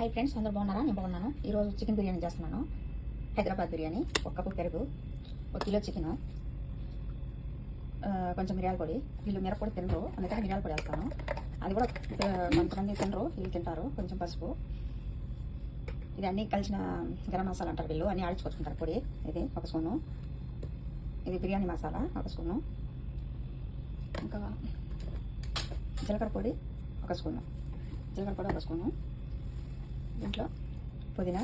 Hi friends అందరూ బాగున్నారా? నేను బాగున్నాను. ఈరోజు చికెన్ బిర్యానీ చేస్తున్నాను. హైదరాబాద్ బిర్యానీ ఒక కప్పు పెరుగు ఒక కిలో చికెన్ కొంచెం మిరియాల పొడి వీళ్ళు మిరపొడి తినరు అందుకని మిరియాల పొడి వేస్తాను. అది కూడా కొంతమంది తినరు వీళ్ళు తింటారు కొంచెం పసుపు. ఇది అన్నీ కలిసిన గరం మసాలా అంటారు వీళ్ళు అన్నీ ఆడించుకొచ్చుకుంటారు పొడి ఇది ఒక స్పూను. ఇది బిర్యానీ మసాలా ఒక స్పూను. ఇంకా జీలకర్ర పొడి ఒక స్పూను. జీలకర్ర పొడి ఒక స్పూను. దీంట్లో పుదీనా.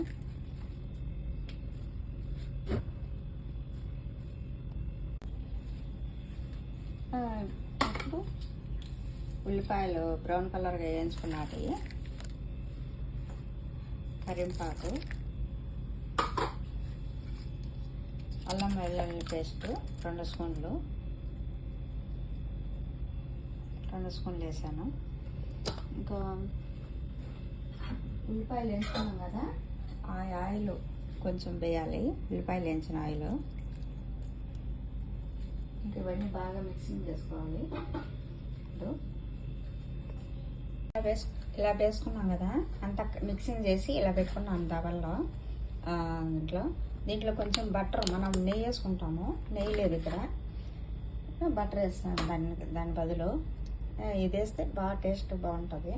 ఇప్పుడు ఉల్లిపాయలు బ్రౌన్ కలర్గా వేయించుకున్నటి కరింపాకు అల్లం వెల్లుల్లి పేస్ట్ రెండు స్పూన్లు రెండు స్పూన్లు వేసాను. ఇంకా ఉల్లిపాయలు వేసుకున్నాం కదా ఆ ఆయిల్ కొంచెం వేయాలి. ఉల్లిపాయలు వేయించిన ఆయిల్. ఇంకా ఇవన్నీ బాగా మిక్సింగ్ చేసుకోవాలి. ఇప్పుడు ఇలా వేసు ఇలా వేసుకున్నాం కదా అంత మిక్సింగ్ చేసి ఇలా పెట్టుకున్నాం డబల్లో దీంట్లో. దీంట్లో కొంచెం బటర్ మనం నెయ్యి వేసుకుంటాము. నెయ్యి లేదు ఇక్కడ. బటర్ వేస్తాను దాని దాని బదులు. ఇది వేస్తే బాగా టేస్ట్ బాగుంటుంది.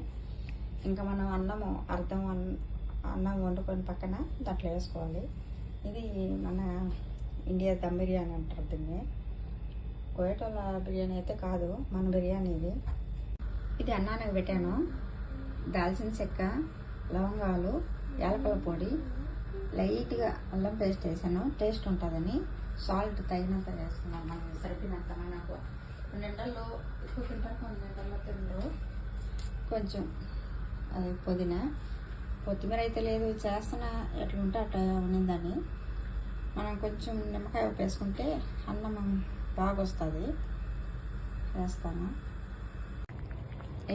ఇంకా మనం అన్నము అర్థం అన్- అన్నం వండుకొని పక్కన దాంట్లో వేసుకోవాలి. ఇది మన ఇండియా దమ్ బిర్యానీ అంటారు దీన్ని. కోయటోల బిర్యానీ అయితే కాదు మన బిర్యానీ ఇది. ఇది అన్నానికి పెట్టాను. దాల్చిన చెక్క లవంగాలు యాలకల పొడి లైట్గా అల్లం పేస్ట్ వేసాను. టేస్ట్ ఉంటుందని. సాల్ట్ తగినంత వేస్తున్నాను మనం సరిపోయినంత మనకు. రెండు ఎండల్లో ఎక్కువ తింటారు కొన్ని ఎండల్లో తినరు కొంచెం పుదీనా. కొత్తిమీర అయితే లేదు చేస్తున్నా ఎట్లుంటే అట్లా ఉన్నిందని మనం కొంచెం నిమ్మకాయ వేసుకుంటే అన్నం బాగా వస్తుంది వేస్తాను.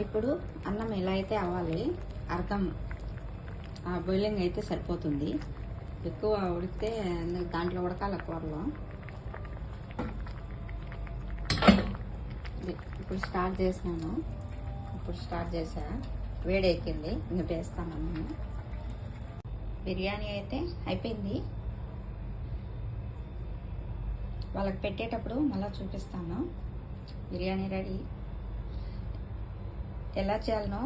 ఇప్పుడు అన్నం ఎలా అయితే అవ్వాలి అర్థం ఆ బాయిలింగ్ అయితే సరిపోతుంది. ఎక్కువ ఉడికితే దాంట్లో ఉడకాలి కూరలో. ఇప్పుడు స్టార్ట్ చేసినాను. ఇప్పుడు స్టార్ట్ చేశాను వేడెక్కింది. ఇంకా వేస్తాను నేను బిర్యానీ అయితే అయిపోయింది. వాళ్ళకి పెట్టేటప్పుడు మళ్ళీ చూపిస్తాను. బిర్యానీ రెడీ. ఎలా చేయాలనో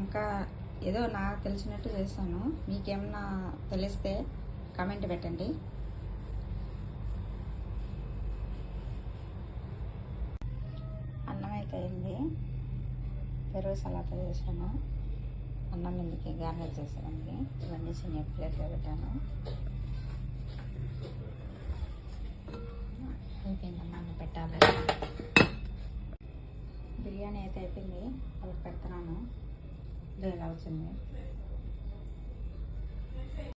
ఇంకా ఏదో నాకు తెలిసినట్టు చేస్తాను. మీకేమన్నా తెలిస్తే కామెంట్ పెట్టండి. అన్నం అయితే అయింది. పెరుగు సలాత చేశాను. అన్నం ఇందుకే గార్నిష్ చేసేదానికి ఇవన్నీ చిన్న ప్లేట్లో పెట్టాను. అయిపోయిందమ్మా పెట్టాలి. బిర్యానీ అయితే అయిపోయింది వాళ్ళకి పెడతాను. ఇది ఎలా వచ్చింది